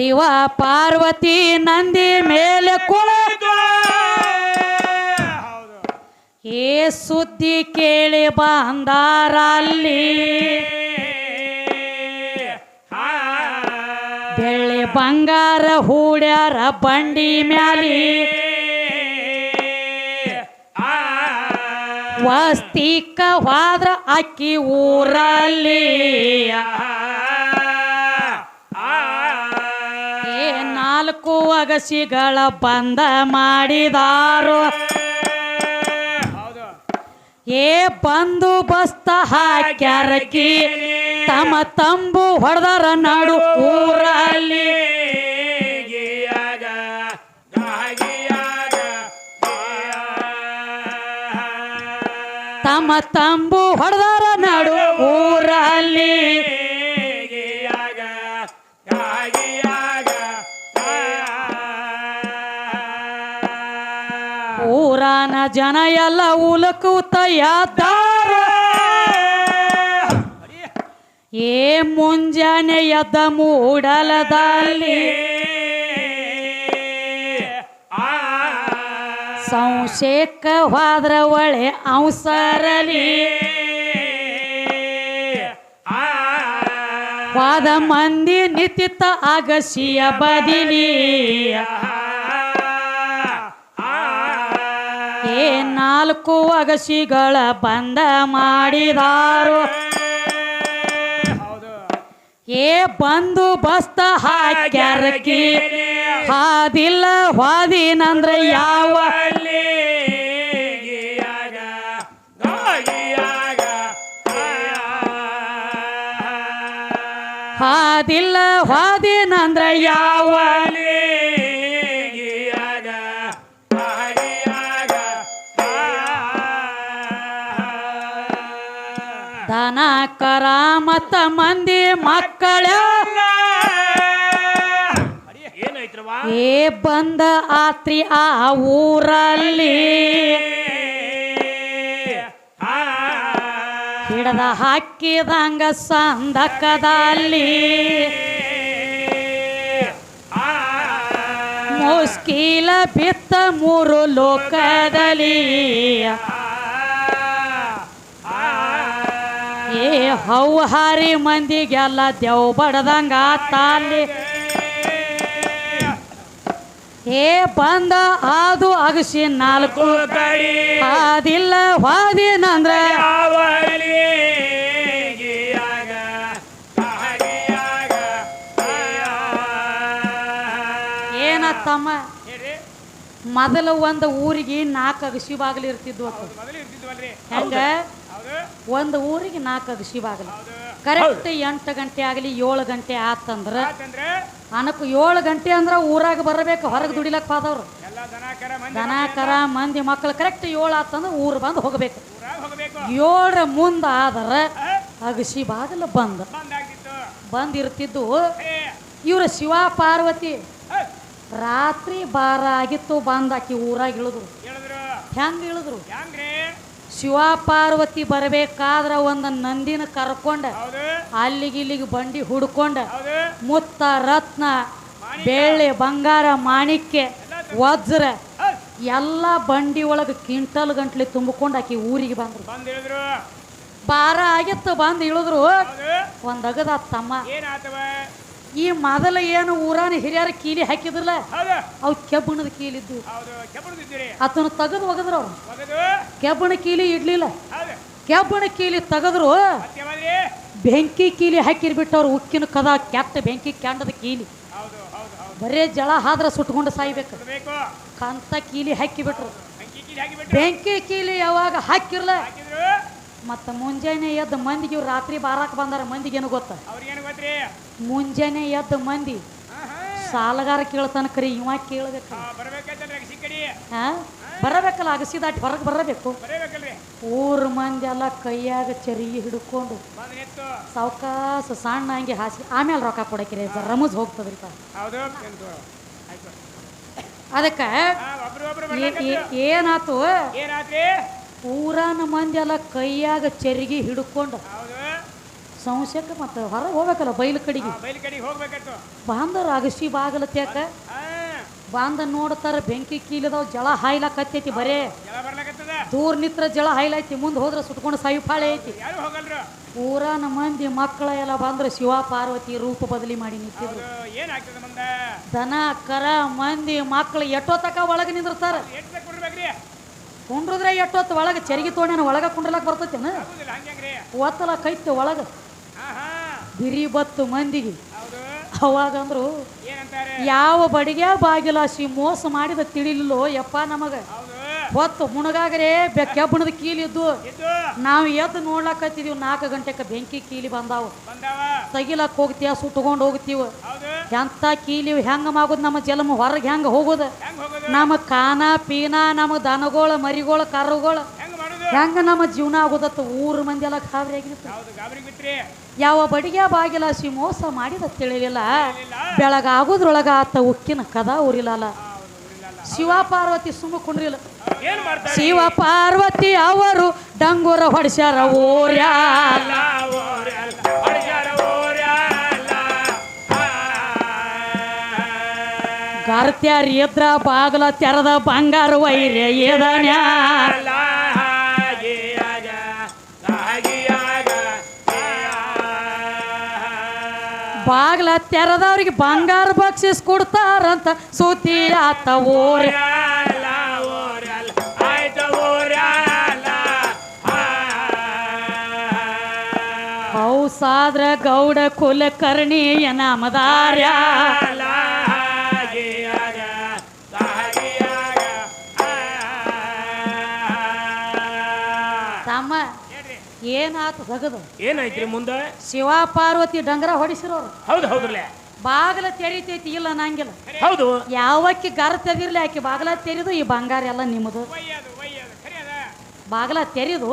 ಶಿವ ಪಾರ್ವತಿ ನಂದಿ ಮೇಲೆ ಕುಳಿತು ಏ ಸುದ್ದಿ ಕೇಳಿ ಬಂದಾರಲ್ಲಿ ಬೆಳ್ಳಿ ಬಂಗಾರ ಹೂಡ್ಯಾರ ಬಂಡಿ ಮ್ಯಾಲಿ. ವಸ್ತಿಕವಾದ್ರ ಅಕ್ಕಿ ಊರಲ್ಲಿ. ನಾಲ್ಕು ಅಗಸಿಗಳ ಬಂದ ಮಾಡಿದಾರು. ಏ ಬಂದು ಬಸ್ತ ಹಾಕ್ಯಾರಕಿ, ತಮ್ಮ ತಂಬು ಹೊಡೆದರ ನಾಡು ಊರಲ್ಲಿ. ತಮ್ಮ ತಂಬು ಹೊಡೆದರ ನಾಡು ಊರಲ್ಲಿ. ಜನ ಎಲ್ಲ ಉಲಕೂತ ಎದ್ದಾರ ಏ ಮುಂಜಾನೆ ಎದ್ದ ಮೂಡಲದಲ್ಲಿ ಸಂಶೇಕ ಹೋದ್ರ ಒಳೆ ಅವಸರಲಿ ವಾದ ಮಂದಿ ನಿತಿತ ಅಗಸಿಯ ಬದಿಲಿ. ಏ ನಾಲ್ಕು ಅಗಸಿಗಳ ಬಂದ ಮಾಡಿದಾರು. ಏ ಬಂದು ಬಸ್ತ ಹಾಕ್ಯಾರಕಿ. ಹಾದಿಲ್ಲ ಹಾದಿನಂದ್ರೆ ಯಾವ? ಹಾದಿಲ್ಲ ಹಾದಿನಂದ್ರೆ ಯಾವ? ದನ ಕರ ಮತ್ತ ಮಂದಿ ಮಕ್ಕಳ. ಏ ಬಂದ ಆತ್ರಿ ಆ ಊರಲ್ಲಿ. ಹಿಡದ ಹಾಕಿದಂಗ ಸಂದಕದಲ್ಲಿ. ಮುಸ್ಕಿಲ ಬಿತ್ತ ಮೂರು ಲೋಕದಲ್ಲಿ. ಏ ಹೌಹಾರಿ ಮಂದಿಗೆಲ್ಲ ದೆವ್ ಬಡದಂಗ ತಾಲಿ. ಏ ಬಂದ ಅದು ಅಗಸಿ ನಾಲ್ಕು. ತಡಿ ಆದಿಲ್ಲ ಗಾಗಿಯಾಗ ಏನತ್ತಮ್ಮ ಮೊದಲು ಒಂದು ಊರಿಗೆ ನಾಲ್ಕು ಅಗಸಿ ಬಾಗಿಲು ಇರ್ತಿದ್ವು. ಹೆಂಗ? ಒಂದು ಊರಿಗೆ ನಾಲ್ಕು ಶಿವ ಆಗಲಿ. ಕರೆಕ್ಟ್ ಎಂಟು ಗಂಟೆ ಆಗಲಿ ಏಳು ಗಂಟೆ ಆತಂದ್ರ ಅನಕು ಏಳು ಗಂಟೆ ಅಂದ್ರೆ ಊರಾಗ ಬರಬೇಕು ಹೊರಗೆ ದುಡಿಲಕ್ ಪಾದವ್ರು. ದನ ಕರ ಮಂದಿ ಮಕ್ಕಳು ಕರೆಕ್ಟ್ ಏಳು ಆತಂದ್ರೆ ಊರು ಬಂದು ಹೋಗ್ಬೇಕು. ಏಳರ ಮುಂದ ಆದ್ರ ಅಗಸಿ ಬಾಗಿಲು ಬಂದ. ಬಂದಿರ್ತಿದ್ದು ಇವರು ಶಿವ ಪಾರ್ವತಿ. ರಾತ್ರಿ ಬಾರ ಆಗಿತ್ತು ಬಂದಾಕಿ ಊರಾಗ ಇಳಿದ್ರು. ಹೆಂಗ ಇಳಿದ್ರು? ಶಿವ ಪಾರ್ವತಿ ಬರಬೇಕಾದ್ರ ಒಂದು ನಂದಿನ ಕರ್ಕೊಂಡ ಹೌದು. ಅಲ್ಲಿಗೆ ಇಲ್ಲಿಗೆ ಬಂಡಿ ಹುಡ್ಕೊಂಡ ಮುತ್ತ ರತ್ನ ಬೆಳ್ಳಿ ಬಂಗಾರ ಮಾಣಿಕ್ಯ ವಜ್ರ ಎಲ್ಲ ಬಂಡಿ ಒಳಗೆ ಕ್ವಿಂಟಲ್ ಗಂಟ್ಲೆ ತುಂಬಿಕೊಂಡು ಆಕಿ ಊರಿಗೆ ಬಂದ್ರು. ಬಾರ ಆಗಿತ್ತು ಬಂದು ಇಳಿದ್ರು. ಒಂದಗದ ತಮ್ಮ. ಈ ಮೊದಲ ಏನು ಊರಾನ ಹಿರಿಯರ ಕೀಲಿ ಹಾಕಿದ್ರಲ್ಲ? ಅವು ಕೆಬ್ಬಣದ ಕೀಲಿದ್ದು. ಆತನ ತೆಗೆದು ಒಗದ್ರು ಅವ್ರು. ಕೆಬ್ಬಣ ಕೀಲಿ ಇಡ್ಲಿಲ್ಲ. ಕೆಬ್ಬಣ ಕೀಲಿ ತೆಗೆದ್ರು ಬೆಂಕಿ ಕೀಲಿ ಹಾಕಿರ್ಬಿಟ್ಟು ಅವ್ರು ಉಕ್ಕಿನ ಕದ ಕೆಟ್ಟ ಬೆಂಕಿ ಕ್ಯಾಂಡದ ಕೀಲಿ. ಬರೇ ಜಳ ಹಾದ್ರ ಸುಟ್ಕೊಂಡು ಸಾಯ್ಬೇಕು. ಬೇಕು. ಕಂತ ಕೀಲಿ ಹಾಕಿಬಿಟ್ರು. ಬೆಂಕಿ ಕೀಲಿ ಯಾವಾಗ ಹಾಕಿರ್ಲ? ಮತ್ತ ಮುಂಜಾನೆ ಎದ್ದ ಮಂದಿಗೆ ಇವ್ರು ರಾತ್ರಿ ಬಾರಾಕ್ ಬಂದಾರ ಮಂದಿಗೆ ಏನು ಗೊತ್ತ? ಅವ್ರಿಗೇನು ಗೊತ್ತ್ರಿ? ಮುಂಜಾನೆ ಎದ್ದ ಮಂದಿ ಸಾಲಗಾರ ಕೇಳ್ತಾನ ಕರಿ ಇವ ಕೇಳಬೇಕು. ಹಾ ಬರಬೇಕಲ್ಲ ಅಗಸಿ ದಾಟಿ ಹೊರಗೆ ಬರಬೇಕು. ಊರ್ ಮಂದಿ ಎಲ್ಲ ಕೈಯಾಗ ಚರಿ ಹಿಡ್ಕೊಂಡು ಸಾವಕಾಸ ಸಣ್ಣ ಹಂಗೆ ಹಾಸಿ ಆಮೇಲೆ ರೊಕ್ಕ ಕೊಡಕ್ರಿ ರಮಜ್ ಹೋಗ್ತದ್ರಿ ಅದಕ್ಕೆ ಏನಾತು? ಊರಾನ ಮಂದಿ ಎಲ್ಲ ಕೈಯಾಗ ಚರಿಗೆ ಹಿಡ್ಕೊಂಡು ಸಂಶಯಕ್ಕೆ ಮತ್ತೆ ಹೊರಗೆ ಹೋಗ್ಬೇಕಲ್ಲ ಬೈಲು ಕಡೆಗೆ. ಬಾಂದರ ಅಗಸಿ ಬಾಗಲ ತ್ಯಾಕ ಬಾಂಧ ಬಾಂದ ನೋಡ್ತಾರ ಬೆಂಕಿ ಕೀಲದವ್ ಜಳ ಹಾಯ್ಲಾಕತ್ತೈತಿ ಬರೇ. ದೂರ ನಿತ್ರ ಜಳ ಹಾಯ್ಲೈತಿ ಮುಂದೆ ಹೋದ್ರೆ ಸುಟ್ಕೊಂಡು ಸಾಯಿ ಪಾಳೆ ಐತಿ. ನಮ್ಮ ಮಂದಿ ಮಕ್ಕಳ ಎಲ್ಲ ಬಂದ್ರೆ ಶಿವ ಪಾರ್ವತಿ ರೂಪ ಬದಲಿ ಮಾಡಿ ನಿಂತಿದ್ರು. ದನ ಕರ ಮಂದಿ ಮಕ್ಕಳು ಎಷ್ಟೊತ್ತಕ ಒಳಗೆ ನಿಂದಿರ್ತಾರ. ಕುಂಡ್ರದ್ರೆ ಎಷ್ಟೊತ್ತು ಒಳಗೆ ಚರಿಗೆ ತೋಣ ಒಳಗೆ ಕುಂಡ್ರಲಕ್ ಬರ್ತೈತೇನ ಒತ್ತಲ ಕೈತೆ ಒಳಗೆ. ಬಿರಿ ಬತ್ತು ಮಂದಿಗೆ. ಅವಾಗಂದ್ರು ಯಾವ ಬಡಿಗೆ ಬಾಗಿಲಾಸಿ ಮೋಸ ಮಾಡಿದ ತಿಳಿಲಿಲ್ಲೋ ಯಪ್ಪ ನಮಗೆ. ಹೊತ್ತು ಮುಣಗಾಗರೆ ಕೆಬ್ಬಣದ ಕೀಲಿ ಇದ್ದು ನಾವು ಎದ್ದು ನೋಡ್ಲಾಕತ್ತಿದೀವಿ ನಾಲ್ಕು ಗಂಟೆಕ ಬೆಂಕಿ ಕೀಲಿ ಬಂದಾವು. ಬಂದಾವ. ತೆಗಿಲಕ್ ಹೋಗ್ತೀವ ಸುಟ್ಕೊಂಡು ಹೋಗ್ತೀವಿ. ಎಂತ ಕೀಲಿ ಹೆಂಗ ಮಾಗುದು ನಮ್ಮ ಜಲಮ ಹೊರಗೆ ಹೆಂಗ ಹೋಗುದ? ಹೆಂಗ್ ಹೋಗೋದು? ನಮ್ಮ ಕಾನ ಪೀನ ನಮ್ಮ ದನಗೋಳ ಮರಿಗೋಳ ಕರುಗೋಳ ಹೆಂಗ್ ನಮ್ಮ ಜೀವನ ಆಗುದತ್ತ ಊರು ಮಂದಿ ಎಲ್ಲ ಖಾಬ್ರಿ ಬಿತ್ರಿ ಯಾವ ಬಡಿಗೆ ಬಾಗಿಲಾಸಿ ಮೋಸ ಮಾಡಿದ ತಿಳಿಲಿಲ್ಲ. ಬೆಳಗಾಗೋದ್ರೊಳಗ ಆತ ಉಕ್ಕಿನ ಕದ ಉರಿಲಲ್ಲ. ಶಿವ ಪಾರ್ವತಿ ಸುಮ್ಮ ಕುಂಡ್ರಿಲ್ಲ. ಮಾಡ್ತಾರೆ? ಶಿವ ಪಾರ್ವತಿ ಅವರು ಡಂಗೂರ ಹೊಡ್ಸ್ಯಾರ ಓರ್ಯ ಕಾರ್ತ್ಯಾರ ಎದ್ರ ಬಾಗಲ ತೆರದ ಬಂಗಾರ ವೈರ್ಯ ಎದನ್ಯಾಲ ಬಾಗ್ಲ ತೆರದವ್ರಿಗೆ ಬಂಗಾರ ಬಕ್ಷಿಸ್ ಕೊಡ್ತಾರಂತ ಸುದ್ದಿ ಆತ ಓರ್ಯ ಹೌಸಾದ್ರ ಗೌಡ ಕುಲಕರ್ಣಿಯ ನಾಮದಾರ್ಯ ಏನಾತ ತಗದು ಏನಾಯ್ತ್ರಿ ಮುಂದೆ? ಶಿವ ಪಾರ್ವತಿ ಡಂಗರ ಹೊಡಿಸಿರೋರು. ಹೌದು ಹೌದ್ರಲ್ಲ. ಬಾಗಲ ತೆರಿತೈತಿ ಇಲ್ಲ ನಂಗಿಲ್ಲ ಹೌದು. ಯಾವಕ್ಕೆ ಗರ ತೆಗಿರ್ಲಿ ಆಕೆ ಬಾಗಲ ತೆರಿದು ಈ ಬಂಗಾರ ಎಲ್ಲ ನಿಮ್ಮದು. ಒಯ್ಯದು ಒಯ್ಯದು ಬಾಗಲ ತೆರಿದು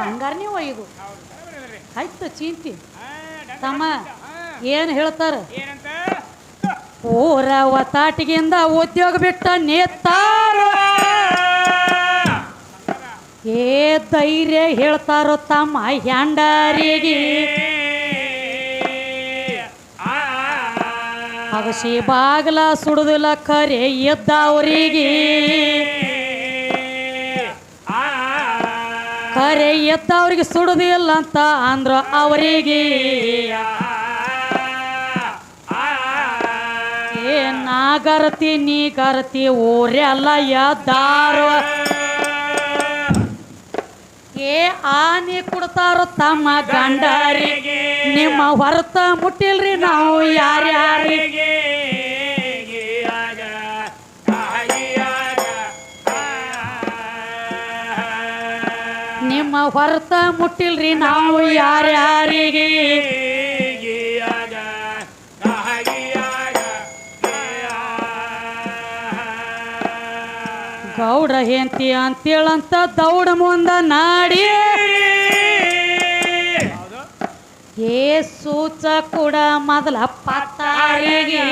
ಬಂಗಾರ? ನೀವು ಹೌದು ಬರೋಬ್ಬರಿ ಆಯ್ತು ಚಿಂತಿ. ತಮ್ಮ. ಏನು ಹೇಳ್ತಾರ? ಊರ ಒತ್ತಾಟಿಗಿಂದ ಉದ್ಯೋಗ ಬಿಟ್ಟ ನೇತಾರ. ಏ ಧೈರ್ಯ ಹೇಳ್ತಾರೋ ತಮ್ಮ ಹ್ಯಾಂಡರಿಗೆ. ಅಗಸಿ ಬಾಗಲ ಸುಡುದಿಲ್ಲ ಖರೆ ಎದ್ದವರಿಗೆ ಕರೆ ಎದ್ದವ್ರಿಗೆ ಸುಡುದಿಲ್ಲ ಅಂತ ಅಂದ್ರ ಅವರಿಗೆ. ಏ ನಾಗರತಿ ನೀ ಕರತಿ ಊರೆಲ್ಲ ಎದ್ದಾರೋ ಏ ಆನೆ ಕೊಡ್ತಾರೋ ತಮ್ಮ ಗಂಡರಿಗೆ. ನಿಮ್ಮ ಹೊರತ ಮುಟ್ಟಿಲ್ರಿ ನಾವು ಯಾರ್ಯಾರಿಗೆ ನಿಮ್ಮ ಹೊರತ ಮುಟ್ಟಿಲ್ರಿ ನಾವು ಯಾರ್ಯಾರಿಗೆ ಗೌಡ ಹೆಂತಿ ಅಂತೇಳಂತ ದೌಡ ಮುಂದ ನಾಡಿ. ಏ ಸೂಚ ಕೂಡ ಮೊದಲ ಪತ್ತಾಳಿಗೆ.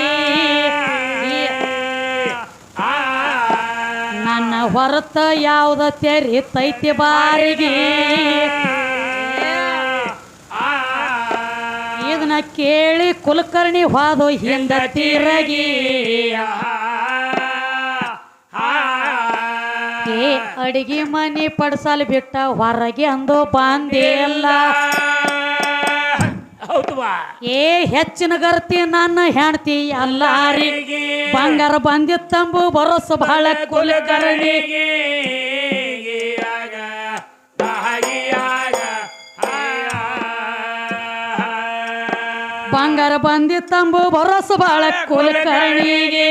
ನನ್ನ ಹೊರತ ಯಾವ್ದ ತೆರಿ ತೈತಿ ಬಾರಿಗೆ. ಇದನ್ನ ಕೇಳಿ ಕುಲಕರ್ಣಿ ಹೋದು ಹಿಂದ ತಿರಗಿ. ಏ ಅಡಿಗೆ ಮನೆ ಪಡ್ಸಲ್ ಬಿಟ್ಟ ಹೊರಗೆ ಅಂದು ಬಂದಿಲ್ಲ. ಹೌದು ಬಾ ಏ ಹೆಚ್ಚಿನ ಗರ್ತಿ ನನ್ನ ಹೆಣ್ತಿ ಅಲ್ಲಾರಿ ಬಂಗಾರ ಬಂದಿತ್ತಂಬು ಬರೋಸ ಬಹಳ ಕುಲಕರ್ಣಿ ಬಂಗಾರ ಬಂದಿತ್ತಂಬು ಬರೋಸ ಬಹಳ ಕುಲಕರ್ಣಿಗೆ.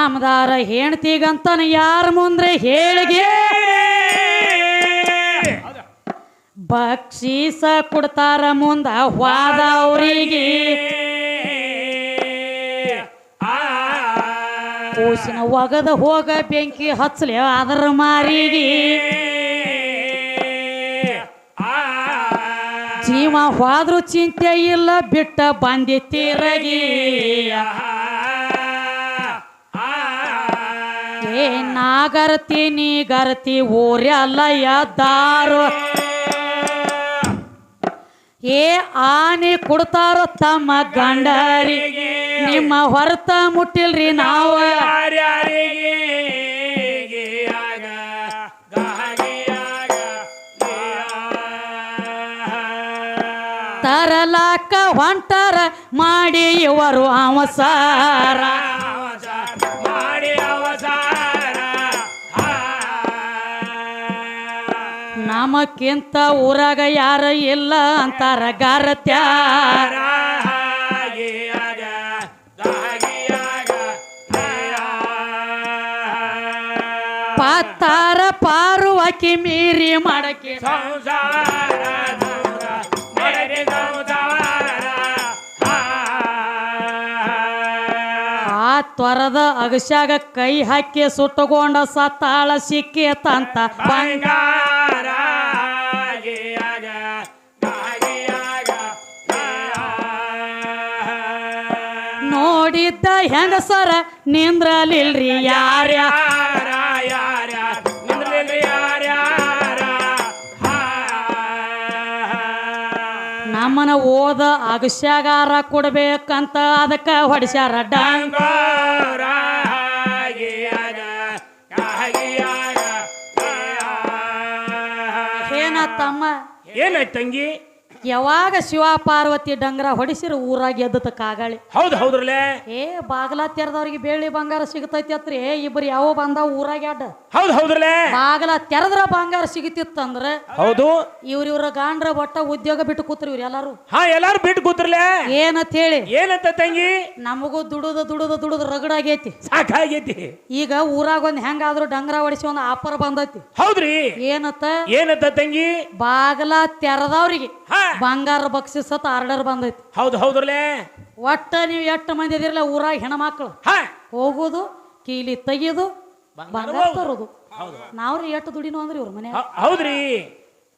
ನಾಮದಾರ ಹೆಣ್ತಿಗಂತನ ಯಾರ ಮುಂದ್ರೆ ಹೇಳಿಗೆ? ಬಕ್ಷೀಸ ಕೊಡ್ತಾರ ಮುಂದ ವಾದವ್ರಿಗೆ. ಕೂಸಿನ ಒಗದ ಹೋಗ ಬೆಂಕಿ ಹಚ್ಚಲಿ ಅದರ ಮಾರಿಗೆ. ಜೀವ ಹೋದ್ರು ಚಿಂತೆ ಇಲ್ಲ, ಬಿಟ್ಟ ಬಂದಿ ತಿರಗಿ. ಏ ನಾಗರತಿ ನೀಗರತಿ ಊರೆಲ್ಲ ಎದ್ದಾರು ಏ ಆನೆ ಕೊಡ್ತಾರೋ ತಮ್ಮ ಗಂಡರಿ ನಿಮ್ಮ ಹೊರತ ಮುಟ್ಟಿಲ್ರಿ ನಾವು. ತರಲಾಕ ಹೊಂಟರ ಮಾಡಿ ಇವರು ಅವಸಾರ. ನಮಕ್ಕಿಂತ ಊರಾಗ ಯಾರ ಇಲ್ಲ ಅಂತಾರ ಗಾಗಿಯಾಗ ಪಾತಾರ ಪಾರುವಕಿ ಮೀರಿ ಮಾಡಕ್ಕೆ ಆ ತ್ವರದ ಅಗಸ್ಯಾಗ ಕೈ ಹಾಕಿ ಸುಟ್ಟುಕೊಂಡ ಸತ್ತಾಳ ಸಿಕ್ಕೇತಂತ ಬಂಗಾರ. ನೋಡಿದ್ದ ಹೆಂಗಸರ ನಿಂದ್ರಲಿಲ್ರಿ ಯಾರ್ಯಾ ಯಾರ? ಯಾರ ನಿಂದ್ರಲ್ಲಿ ಯಾರ ಯಾರ ನಮ್ಮನ ಓದ ಅಗಸ್ಯಾಗಾರ ಕೊಡ್ಬೇಕಂತ ಅದಕ್ಕೆ ಹೊಡಿಸ್ಯಾರ. ಡಂಗ ಏನ ತಮ್ಮ? ಏನಾಯ್ತು ತಂಗಿ? ಯಾವಾಗ ಶಿವ ಪಾರ್ವತಿ ಡಂಗರ ಹೊಡಿಸಿರ ಊರಾಗ ಎದ್ದತ ಕಾಗಾಳಿ. ಹೌದು ಹೌದ್ರಲ್ಲೇ? ಏ ಬಾಗಲ ತೆರೆದವ್ರಿಗೆ ಬೆಳ್ಳಿ ಬಂಗಾರ ಸಿಗತೈತಿ ಅತ್ರಿ. ಇಬ್ರು ಯಾವ ಬಂದಾವ ಊರಾಗ ಅಡ್ಡ ಹೌದು ಹೌದ್ರಲ್ಲೇ? ಬಾಗಲ ತೆರೆದ್ರ ಬಂಗಾರ ಸಿಗತಿತ್ತಂದ್ರ ಹೌದು. ಇವ್ರ ಇವ್ರ ಗಾಂಡ್ರ ಒಟ್ಟ ಉದ್ಯೋಗ ಬಿಟ್ಟು ಕೂತ್ರಿ ಇವ್ರ ಎಲ್ಲಾರು. ಹಾ ಎಲ್ಲಾರು ಬಿಟ್ಟು ಕೂತ್ರಲೆ ಏನಂತ ಹೇಳಿ? ಏನಂತ ತಂಗಿ? ನಮಗೂ ದುಡುದ ದುಡುದ ದುಡುದ ರಗಡಾಗೈತಿ ಸಾಕಾಗೈತಿ. ಈಗ ಊರಾಗ ಒಂದ್ ಹೆಂಗಾದ್ರೂ ಡಂಗರ ಹೊಡಿಸಿ ಒಂದ್ ಆಫರ್ ಬಂದೈತಿ. ಹೌದ್ರಿ. ಏನತ್ತ ಏನಂತ ತಂಗಿ? ಬಾಗಲ ತೆರೆದವ್ರಿಗೆ. ಹಾ. ಬಂಗಾರ ಬಕ್ಸಿಸತ್ ಆರ್ಡರ್ ಬಂದೈತಿ. ಹೌದು ಹೌದ್ರಲೇ ಒಟ್ಟ ನೀವು ಎಷ್ಟು ಮಂದಿ ಇದಿರಲ್ಲ ಊರಾಗ ಹೆಣ್ಮಕ್ಳು. ಹೋಗುದು ಕೀಲಿ ತೆಗಿಯೋದು ಬಂಗಾರ ತರೋದು. ನಾವ್ರಿ ಎಷ್ಟು ದುಡಿನೋ ಅಂದ್ರಿ ಇವ್ರ ಮನೆ ಹೌದ್ರಿ.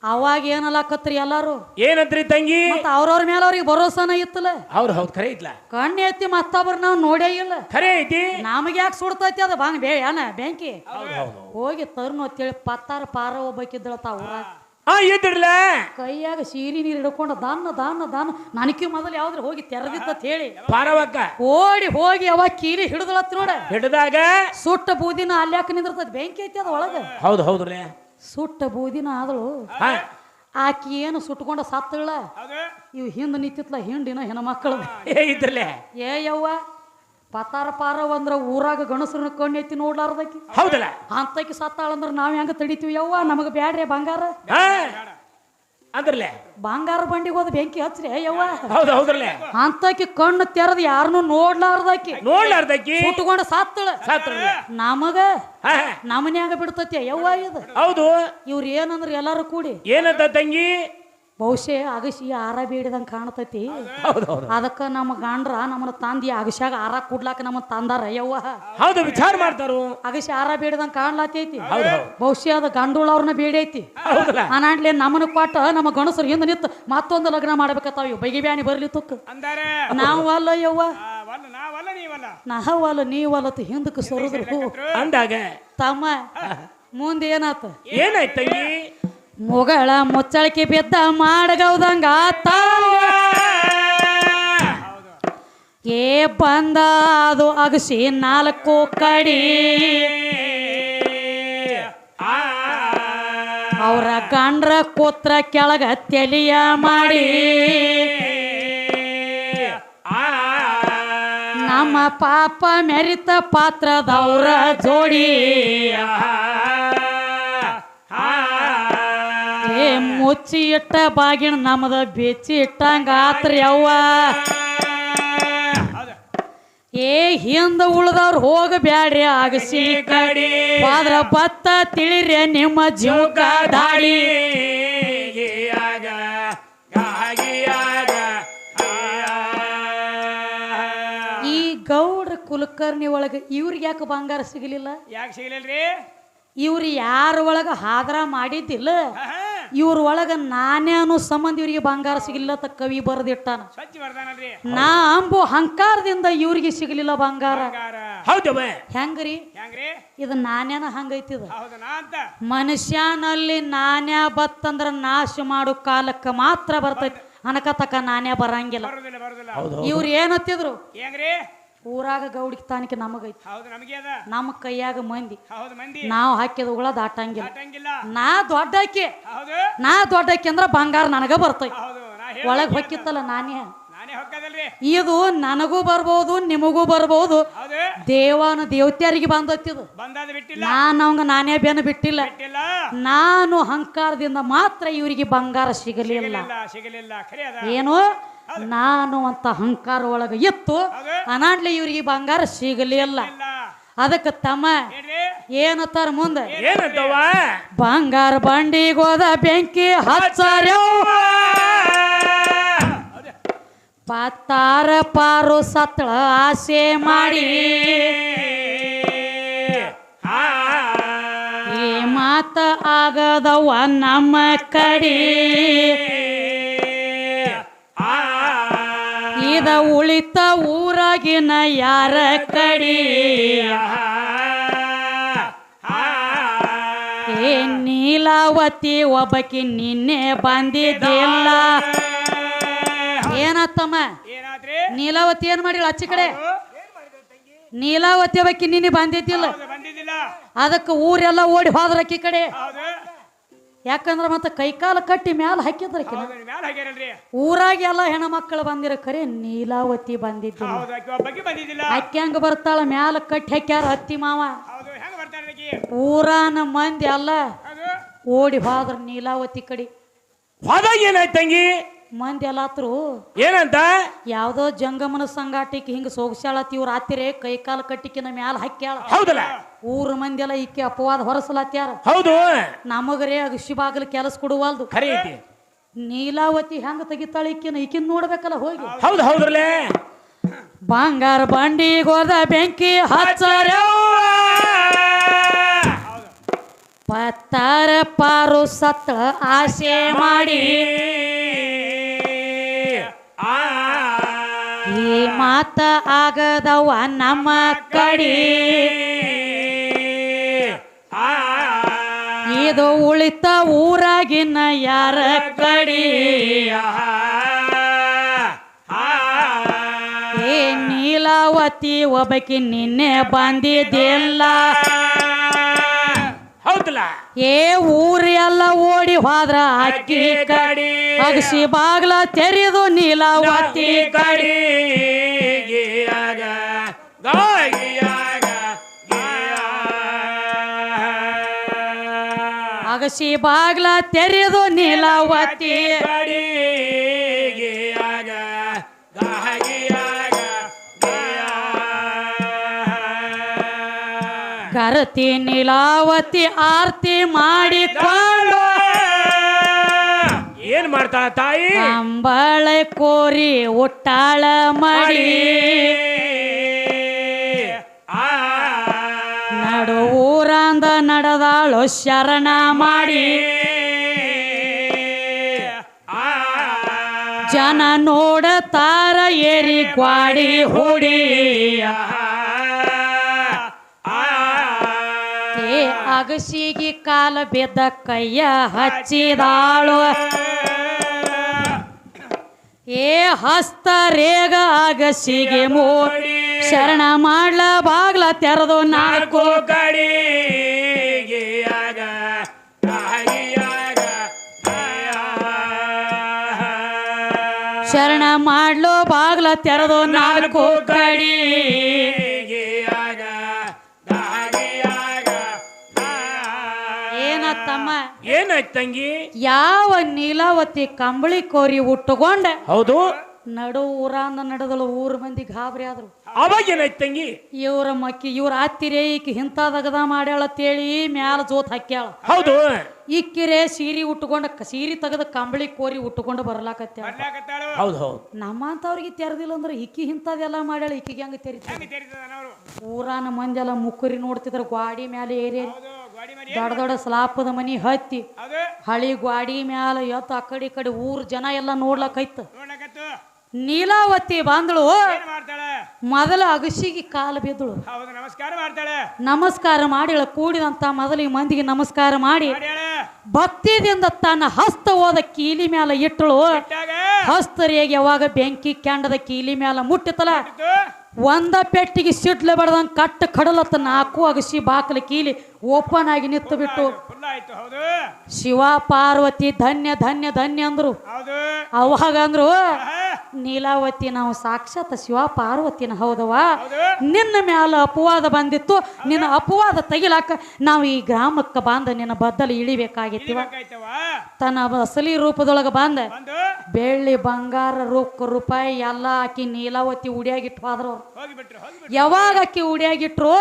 ಅವಾಗ ಏನಲ್ಲಾಕತ್ರಿ ಎಲ್ಲಾರು? ಏನಂತ್ರಿ ತಂಗಿ? ಅವ್ರವ್ರ ಮೇಲೆ ಅವ್ರಿಗೆ ಭರೋಸಾನ ಇತ್ತಲ್ಲ? ಅವ್ರು ಹೌದು ಖರೆ ಐತ್ಲ ಕಣ್ಣು ಎತ್ತಿ ಮತ್ತೊಬ್ರು ನಾವು ನೋಡೇ ಇಲ್ಲ. ಖರೆ ಐತಿ. ನಮಗೆ ಯಾಕೆ ಸುಡ್ತೈತಿ ಅದು? ಬಾಂಗ್ ಬೇ ಏನ ಬೆಂಕಿ? ಹೋಗಿ ತರ್ನು ಅಂತೇಳಿ ಪತ್ತಾರ ಪಾರ ಹೋಗ್ಬೇಕಿದ್ದಳ ತಾವ ಹಾ ಇದ್ರಲ್ಲ ಕೈಯಾಗ ಸೀರಿ ನೀರು ಹಿಡ್ಕೊಂಡು ದಾನ ದಾನ ದಾನ. ನನಗೆ ಮೊದಲು ಯಾವ್ದ್ರ ಹೋಗಿ ತೆರೆದಿತ್ತ ಹೇಳಿ. ಪಾರವಕ್ಕ. ಓಡಿ ಹೋಗಿ ಅವ ಕೀಲಿ ಹಿಡಿದಳತ್ ನೋಡ. ಹಿಡಿದಾಗ? ಸುಟ್ಟ ಬೂದಿನ ಅಲ್ಯಾಕ ನಿಂದಿರ್ತದ? ಬೆಂಕಿ ಐತಿ ಅದ ಒಳಗ. ಹೌದು ಹೌದ್ರಿ ಸುಟ್ಟ ಬೂದಿನ ಆದಳು. ಆಕಿ ಏನು ಸುಟ್ಕೊಂಡ ಸತ್ತಳ? ಇವ್ ಹಿಂದ್ ನಿಂತಿತ್ಲ ಹಿಂಡಿನ ಹೆಣ್ಮಕ್ಳು. ಏ ಇದ್ರಲ್ಲೇ ಏ ಯವ್ವ ಪತಾರ ಪಾರ ಅಂದ್ರ ಊರಾಗ ಗಣಸರನ್ನ ಕಣ್ಣು ಎತ್ತಿ ನೋಡ್ಲಾರ್ದಕ್ಕೆ. ಹೌದಲ್ಲ? ಅಂತಕಿ ಸತ್ತಾಳಂದ್ರ ನಾವ್ ಹೆಂಗ ತಡಿತೀವಿ ಯವ್ವ? ನಮಗ ಬ್ಯಾಡ್ರಿ ಬಂಗಾರ. ಅಂದ್ರಲೆ? ಅಂದ್ರಲ್ಲೇ ಬಂಗಾರ ಬಂಡಿಗೆ ಹೋದ ಬೆಂಕಿ ಹಚ್ರಿ ಯವ್ವ? ಹೌದು ಹೌದ್ರಲ್ಲೇ ಅಂತಕ್ಕೆ ಕಣ್ಣು ತೆರೆದ ಯಾರನ್ನು ನೋಡ್ಲಾರ್ದಕ್ಕೆ. ನೋಡ್ಲಾರ್ದಕ್ಕಿ? ಉಟ್ಕೊಂಡ ಸತ್ತಳ. ನಮಗ ಹಾ ನಮನ್ಯಾಗ ಬಿಡ್ತತಿ ಯವ್ವ ಇದು? ಹೌದು. ಇವ್ರ ಏನಂದ್ರ ಎಲ್ಲಾರು ಕೂಡಿ? ಏನಂತ ತಂಗಿ? ಬಹುಶಃ ಅಗಸಿ ಆರ ಬೇಡಿದಂಗೆ ಕಾಣ್ತೈತಿ. ಅದಕ್ಕ ನಮ್ಮ ಗಾಂಡ್ರ ನಮ್ಮನ್ನ ತಂದಿ ಅಗಸ್ಯಾಗ ಆರ ಕುಡ್ಲಾಕ ನಮ್ಮ ತಂದಾರ ಯವ್ವ. ಹೌದು ವಿಚಾರ ಮಾಡ್ತಾರು. ಅಗಸಿ ಆರ ಬೇಡಿದಂಗೆ ಕಾಣ್ಲಾತೈತಿ. ಬಹುಶಃ ಅದ ಗಂಡುಳ ಅವ್ರನ್ನ ಬೇಡೈತಿ. ಅನಾಂಡ್ಲಿ ನಮ್ಮನ ಕೊಟ್ಟ ನಮ್ಮ ಗಣಸರು ಹಿಂದೆ ನಿಂತು ಮತ್ತೊಂದು ಲಗ್ನ ಮಾಡ್ಬೇಕತ್ತಾವ. ಇವ್ ಬೈಗಿ ಬ್ಯಾನಿ ಬರ್ಲಿ ತುಕ್. ನಾವು ಅಲ್ಲ ಯವ್ವ. ವಲ್ಲ ನಾವಲ್ಲ ನೀವಲ್ಲ. ಹಿಂದಕ್ಕೆ ಸೊರದ್ರು. ಅಂದಾಗ. ತಮ್ಮ ಮುಂದೆ ಏನಾತ ಏನಾಯ್ತು ತಂಗಿ? ಮುಗಳ ಮುಚ್ಚಳಿಕೆ ಬಿದ್ದ ಮಾಡಗೌದಂಗ ಏ ಬಂದ ಅದು ಅಗಸಿ ನಾಲ್ಕು ಕಡಿ. ಅವರ ಗಂಡ್ರ ಕೂತ್ರ ಕೆಳಗ ತೆಲಿಯ ಮಾಡಿ. ನಮ್ಮ ಪಾಪ ಮೆರಿತ ಪಾತ್ರದವ್ರ ಜೋಡಿ. ಮುಚ್ಚಿ ಇಟ್ಟ ಬಾಗಿಣ ನಮ್ಮದ ಬೆಚ್ಚಿ ಇಟ್ಟಂಗ ಆತ್ರಿ ಅವ್ವ. ಏ, ಹಿಂದ ಉಳ್ದವ್ರು ಹೋಗ ಬ್ಯಾಡ್ರಿ ಆಗಸಿ ಕಡಿ ಆದ್ರ ಬತ್ತ ತಿಳಿರಿ ನಿಮ್ಮ ಜೀವಕ ದಾಳಿ ಈ ಗೌಡ್ರ ಕುಲಕರ್ಣಿ ಒಳಗೆ ಇವ್ರಿಗೆ ಯಾಕೆ ಬಂಗಾರ ಸಿಗಲಿಲ್ಲ? ಯಾಕೆ ಸಿಗಲಿಲ್ರಿ? ಇವ್ರು ಯಾರ ಒಳಗ ಹಾದ್ರ ಮಾಡಿದ್ದಿಲ್ಲ ಇವ್ರ ಒಳಗ ನಾನೇನು ಅನ್ನೋ ಸಂಬಂಧ ಇವ್ರಿಗೆ ಬಂಗಾರ ಸಿಗಲಿಲ್ಲ ಕವಿ ಬರೆದಿಟ್ಟಾನ. ನಾ ಅಂಬು ಹಂಕಾರದಿಂದ ಇವ್ರಿಗೆ ಸಿಗಲಿಲ್ಲ ಬಂಗಾರ. ಹೆಂಗ್ರಿ? ಹೆಂಗ್ರಿ? ಇದು ನಾನೇನ ಹಂಗೈತಿದ. ಅಂತ. ಮನುಷ್ಯನಲ್ಲಿ ನಾನೇ ಬತ್ತಂದ್ರ ನಾಶ ಮಾಡೋ ಕಾಲಕ್ಕೆ ಮಾತ್ರ ಬರ್ತೈತಿ. ಅನಕತಕ ನಾನೇ ಬರಂಗಿಲ್ಲ. ಇವ್ರು ಏನತ್ತಿದ್ರು ಹೆಂಗ್ರಿ? ಊರಾಗ ಗೌಡಿಗೆ ತಾನಿಕೆ ನಮಗೈತಿ. ಹೌದು ನಮಗೆ ಅದ. ನಮ್ಮ ಕೈಯಾಗ ಮಂದಿ. ಹೌದು ಮಂದಿ. ನಾವು ಹಾಕಿದ ಉಗಳ ದಾಟಂಗಿಲ್ಲ. ದಾಟಂಗಿಲ್ಲ. ನಾ ದೊಡ್ಡಾಕಿ ಹೌದು. ನಾ ದೊಡ್ಡಾಕಿ ಅಂದ್ರ ಬಂಗಾರ ನನಗ ಬರ್ತೈತಿ ಹೌದು ನಾ ಒಳಗ್ ಹೊಕ್ಕಿತ್ತಲ್ಲ ನಾನೇ. ನಾನೇ ಹೊಕ್ಕದಲ್ರಿ. ಇದು ನನಗೂ ಬರ್ಬೋದು ನಿಮಗೂ ಬರ್ಬೋದು. ಹೌದು. ದೇವನ ದೇವತ್ಯರಿಗೆ ಬಂದತ್ತಿದು ಬಂದಾದ ಬಿಟ್ಟಿಲ್ಲ. ನಾನು ಅವಂಗ ನಾನೇ ಬೇನ ಬಿಟ್ಟಿಲ್ಲ. ಬಿಟ್ಟಿಲ್ಲ. ನಾನು ಅಹಂಕಾರದಿಂದ ಮಾತ್ರ ಇವರಿಗೆ ಬಂಗಾರ ಸಿಗಲಿಲ್ಲ. ಸಿಗಲಿಲ್ಲ ಸಿಗಲಿಲ್ಲ. ಖರೆ ಅದ. ಏನು? ನಾನು ಅಂತ ಅಹಂಕಾರ ಒಳಗೆ ಇತ್ತು ಅನಾಡ್ಲಿ ಇವ್ರಿಗೆ ಬಂಗಾರ ಸಿಗಲಿಲ್ಲ ಅದಕ್ಕೆ ತಮ್ಮ ಏನತ್ತಾರ ಮುಂದೆ? ಬಂಗಾರ ಬಂಡಿಗೋದ ಬೆಂಕಿ ಹಚ್ಚಾರ ಪತ್ತಾರ ಪಾರು ಸತ್ಳ ಆಸೆ ಮಾಡಿ. ಈ ಮಾತ ಆಗದವ ನಮ್ಮ ಕಡಿ. ಇದ ಉಳಿತ ಊರಾಗಿನ ಯಾರ ಕಡಿ? ಏ ನೀಲಾವತಿ ಒಬ್ಬಕಿ ನಿನ್ನೆ ಬಂದಿದ್ದಿಲ್ಲ. ಏನತ್ತಮ್ಮ? ನೀಲಾವತಿ ಏನ್ ಮಾಡಿಲ್ಲ ಅಚ್ಚಿ ಕಡೆ? ನೀಲಾವತಿ ಒಬ್ಬಕಿ ನಿನ್ನೆ ಬಂದಿದ್ದಿಲ್ಲ. ಅದಕ್ಕೆ ಊರೆಲ್ಲ ಓಡಿ ಹೋದ್ರಕ್ಕಿ ಕಡೆ. ಯಾಕಂದ್ರ ಮತ್ತೆ ಕೈಕಾಲ ಕಟ್ಟಿ ಮ್ಯಾಲ ಹಾಕಿದ್ರ ಊರಾಗ ಎಲ್ಲ ಹೆಣ್ಮಕ್ಳು ಬಂದಿರ ಕರೆ ನೀಲಾವತಿ ಬಂದಿದ್ದಿಲ್ಲ. ಅಕ್ಕಿ ಹಂಗ ಬರ್ತಾಳ? ಮ್ಯಾಲ ಕಟ್ಟಿ ಹಾಕ್ಯಾರ ಹತ್ತಿ ಮಾವ. ಊರಾನ ಮಂದಿ ಎಲ್ಲ ಓಡಿ ಹೋದ್ರ ನೀಲಾವತಿ ಕಡೆ. ಹೋದಾಗ ಏನಾಯ್ತು ತಂಗಿ? ಮಂದಿ ಎಲ್ಲಾತ್ರು ಏನಂತ? ಯಾವ್ದೋ ಜಂಗಮನ ಸಂಗಾಟಿಗೆ ಹಿಂಗ ಸೋಗ್ಸ್ಯಾಳತಿ ಇವ್ರ ಆತಿರೆ ಕೈ ಕಾಲ ಕಟ್ಟಿಕಿನ ಮ್ಯಾಲ ಹಾಕ್ಯಾಳ. ಹೌದಲ್ಲ? ಊರ ಮಂದಿ ಎಲ್ಲ ಈಕೆ ಅಪವಾದ ಹೊರಸಲತ್ಯಾರ. ಹೌದು. ನಮಗರೇ ಅಗಶಿ ಬಾಗಿಲು ಕೆಲಸ ಕೊಡುವಲ್ದು. ಖರೆ ಐತಿ. ನೀಲಾವತಿ ಹೆಂಗ ತೆಗಿತಾಳ ಈಕಿನ? ಈಕಿನ ನೋಡ್ಬೇಕಲ್ಲ ಹೋಗಿ. ಹೌದು ಹೌದ್ರಲ್ಲೇ? ಬಂಗಾರ ಬಂಡಿ ಗೋದ ಬೆಂಕಿ ಹಚ್ಚಾರ. ಪತ್ತಾರ ಪಾರು ಸತ್ತ ಆಸೆ ಮಾಡಿ. ಈ ಮಾತ ಆಗದವ ನಮ್ಮ ಕಡಿ. ಇದು ಉಳಿತ ಊರಾಗಿನ ಯಾರ ಕಡಿ? ಏ ನೀಲಾವತಿ ಒಬಕಿ ನಿನ್ನೆ ಬಂದಿದ್ದಿಲ್ಲ. ಹೌದಲ್ಲ? ಏ ಊರೆಲ್ಲ ಓಡಿ ಹೋದ್ರ ಅಕ್ಕಿ ಕಡಿ. ಅಗಸಿ ಬಾಗ್ಲ ತೆರೆದು ನೀಲಾವತಿ ಕಡಿಯಾಗ ಕಡಿ. ಅಗಸಿ ಬಾಗ್ಲ ತೆರೆದು ನೀಲಾವತಿ ಕಡಿಯಾಗ ಕರತಿ ನೀಲಾವತಿ ಆರತಿ ಮಾಡಿಕೊಂಡು ಏನ್ ಮಾಡ್ತಾಳ ತಾಯಿ? ಅಂಬಳೆ ಕೋರಿ ಉಟ್ಟಾಳ ಮಾಡಿ. ಆ! ನಡು ಊರಂದ ನಡೆದಾಳು ಶರಣ ಮಾಡಿ. ಜನ ನೋಡತಾರ ಏರಿ ಗ್ವಾಡಿ ಹುಡಿ. ಅಗಸಿಗೆ ಕಾಲ ಬಿದ್ದ ಕೈಯ ಹಚ್ಚಿದಾಳು. ಏ ಹಸ್ತ ರೇಗ ಅಗಸಿಗೆ ಮೋಡಿ ಶರಣ ಮಾಡ್ಲ ಬಾಗ್ಲ ತೆರೆದು ನಾಲ್ಕು ಕಡಿ ಶರಣ ಮಾಡ್ಲೋ ಬಾಗ್ಲ ತೆರೆದು ನಾಲ್ಕು ಕಡಿ. ಏನಾಯ್ತು ತಂಗಿ? ಯಾವ ನೀಲಾವತಿ ಕಂಬಳಿ ಕೋರಿ ಉಟ್ಟುಕೊಂಡ? ಹೌದು. ನಡು ಊರಾಂದ ನಡೆದಳು ಊರ್ ಮಂದಿ ಗಾಬರಿ ಆದ್ರು. ಅವಾಗ ಏನಾಯ್ತು ತಂಗಿ? ಇವ್ರ ಮಕ್ಕಿ ಇವ್ರ ಆತಿರಿ ಈಕಿ ಇಂಥದಗದ ಮಾಡ್ಯಾಳ ತೇಳಿ ಮ್ಯಾಲ ಜೋತ್ ಹಾಕ್ಯಾಳ. ಹೌದು. ಇಕ್ಕಿರೆ ಸೀರೆ ಉಟ್ಕೊಂಡ ಕ- ಸೀರೆ ತೆಗೆದ ಕಂಬಳಿ ಕೋರಿ ಉಟ್ಕೊಂಡು ಬರ್ಲಾಕತ್ಯಾಳ ಬರ್ಲಾಕತ್ತಾಳು. ಹೌದು ಹೌದು. ನಮ್ಮಂತವ್ರಿಗೆ ತೆರೆದಿಲ್ಲ ಅಂದ್ರೆ ಇಕ್ಕಿ ಇಂಥದೆಲ್ಲ ಮಾಡ್ಯಾಳ ಇಕ್ಕಿಗೆ ಹಂಗ ತೆರಿತ ಊರಾನ ಮಂದಿ ಎಲ್ಲ ಮುಕ್ಕುರಿ ನೋಡ್ತಿದ್ರ ಗ್ವಾಡಿ ಮ್ಯಾಲೆ ಏರಿ ದೊಡ್ಡ ದೊಡ್ಡ ಸ್ಲಾಪದ ಮನಿ ಹತ್ತಿ ಹಳಿ ಗ್ವಾಡಿ ಮ್ಯಾಲ ಎತ್ತ ಆ ಕಡೆ ಈ ಕಡೆ ಊರ್ ಜನ ಎಲ್ಲ ನೋಡ್ಲಕೈತ. ನೋಡ್ಲಕತ್ತು. ನೀಲಾವತಿ ಬಂದಳು. ಮೊದಲು ಅಗಸಿಗೆ ಕಾಲು ಬಿದ್ದಳು. ನಮಸ್ಕಾರ ಮಾಡ್ತಾಳೆ. ನಮಸ್ಕಾರ ಮಾಡಿ ಕೂಡಿದಂತ ಮೊದಲು ಈ ಮಂದಿಗೆ ನಮಸ್ಕಾರ ಮಾಡಿ ಭಕ್ತಿದಿಂದ ತನ್ನ ಹಸ್ತ ಹೋದ ಕೀಲಿ ಮ್ಯಾಲ ಇಟ್ಟಳು. ಇಟ್ಟಾಗ ಹಸ್ತರಿಯಾಗಿ ಯಾವಾಗ ಬೆಂಕಿ ಕೆಂಡದ ಕೀಲಿ ಮ್ಯಾಲ ಮುಟ್ಟಿತಲ್ಲ ಒಂದ ಪೆಟ್ಟಿಗೆ ಸಿಡ್ಲೆ ಬಡದಂಗ ಕಟ್ಟ ಕಡಲತ್ತ ನಾಲ್ಕು ಅಗಸಿ ಬಾಕಲ ಕೀಲಿ ಓಪನ್ ಆಗಿ ನಿಂತು ಬಿಟ್ಟು. ಶಿವ ಪಾರ್ವತಿ ಧನ್ಯ ಧನ್ಯ ಧನ್ಯ ಅಂದ್ರು. ಅವಾಗ ಅಂದ್ರು ನೀಲಾವತಿ ನಾವು ಸಾಕ್ಷಾತ್ ಶಿವ ಪಾರ್ವತಿನ ಹೌದವ ನಿನ್ನ ಮ್ಯಾಲ ಅಪವಾದ ಬಂದಿತ್ತು ನಿನ್ನ ಅಪವಾದ ತೆಗಿಲಾಕ ನಾವು ಈ ಗ್ರಾಮಕ್ಕೆ ಬಂದ ನಿನ್ನ ಬದ್ದಲು ಇಳಿಬೇಕಾಗಿತ್ತಿವ. ತನ್ನ ಅಸಲಿ ರೂಪದೊಳಗ ಬಂದ. ಬೆಳ್ಳಿ ಬಂಗಾರ ರೂಕ್ ರೂಪಾಯಿ ಎಲ್ಲ ಆಕಿ ನೀಲಾವತಿ ಉಡಿಯಾಗಿಟ್ಟು ಹೋದ್ರು ಹೋಗಿಬಿಟ್ರು ಯಾವಾಗ ಆಕಿ ಉಡಿಯಾಗಿಟ್ರು?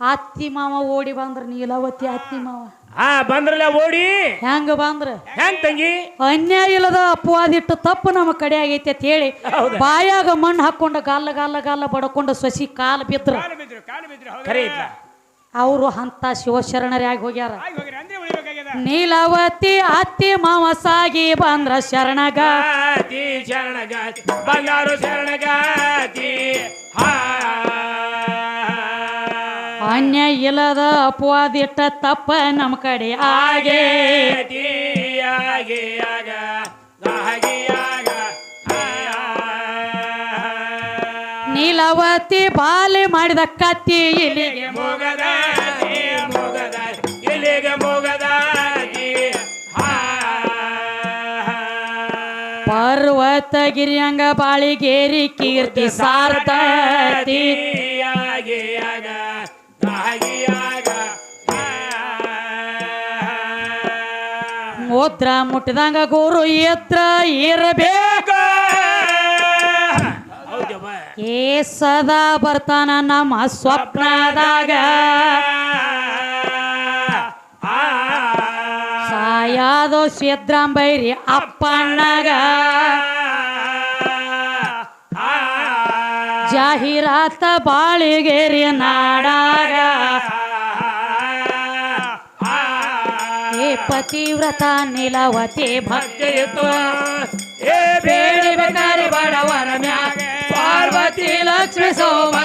ಅತ್ತಿ ಮಾವ ಓಡಿ ಬಂದ್ರ ನೀಲಾವತಿ ಅತ್ತಿ ಮಾವ. ಆ ಬಂದ್ರಲ್ಲ ಓಡಿ? ಹೆಂಗ ಬಂದ್ರ? ಹೆಂಗ್ ತಂಗಿ? ಅನ್ಯಾಯ ಇಲ್ಲದ ಅಪವಾದಿಟ್ಟು ತಪ್ಪು ನಮ್ಮ ಕಡೆ ಆಗೈತಿ ಅಂತ ಹೇಳಿ ಬಾಯಾಗ ಮಣ್ಣು ಹಾಕೊಂಡ ಗಾಲ ಗಾಲ ಗಾಲ ಬಡ್ಕೊಂಡು ಸಸಿ ಕಾಲು ಬಿದ್ರ. ಅವರು ಅಂತ ಶಿವಶರಣರಾಗಿ ಹೋಗ್ಯಾರ. ಆಗಿ ಹೋಗ್ಯಾರ ನೀಲಾವತಿ ಅತ್ತಿ ಮಾವ ಸಾಗಿ ಬಂದ್ರ ಶರಣಗ. ಶರಣಗ ಶರಣಗಾತಿ ಬಂಗಾರು ಶರಣಗಾತಿ ಹಾ ಅನ್ಯಾಯ ಇಲ್ಲದ ಅಪವಾದಿಟ್ಟ ತಪ್ಪ ನಮ್ಮ ಕಡೆ ಆಗೇ. ನೀಲವತಿ ಆಗೆ ಆಗ ಗಾಗಿ ಆಗ ನೀಲಾವತಿ ಬಾಲಿ ಮಾಡಿದ ಕತ್ತಿ ಇಲ್ಲಿಗೆ ಮೊಗದಾತಿ ಮೊಗದಾತಿ ಇಲ್ಲಿಗೆ ಮೊಗದಾತಿ ಪರ್ವತ ಪರ್ವತಗಿರಿ ಹಂಗ ಬಾಳಿಗೇರಿ ಕೀರ್ತಿ ಸಾರ್ತತಿ ಮುದ್ರ ಮುಟ್ಟಿದಂಗ ಗುರು ಎತ್ರ ಇರಬೇಕು ಏ ಸದಾ ಬರ್ತಾನ ನಮ್ಮ ಸ್ವಪ್ನದಾಗ. ಸಾಯಾದೋ ಸಿದ್ರಾಂಬೈರಿ ಅಪ್ಪಣ್ಣಗ. ಜಾಹೀರಾತ ಬಾಳಿಗೆರಿ ನಾಡಾಗ. ಏ ಪತಿವ್ರತ ನೀಲವತಿ ಭಕ್ತಿ ಏ ಬೇಡಿ ಬೇಕಾರಿ ಬಡವರ ಮ್ಯಾಗ ಪಾರ್ವತಿ ಲಕ್ಷ್ಮಿ ಸೋಮ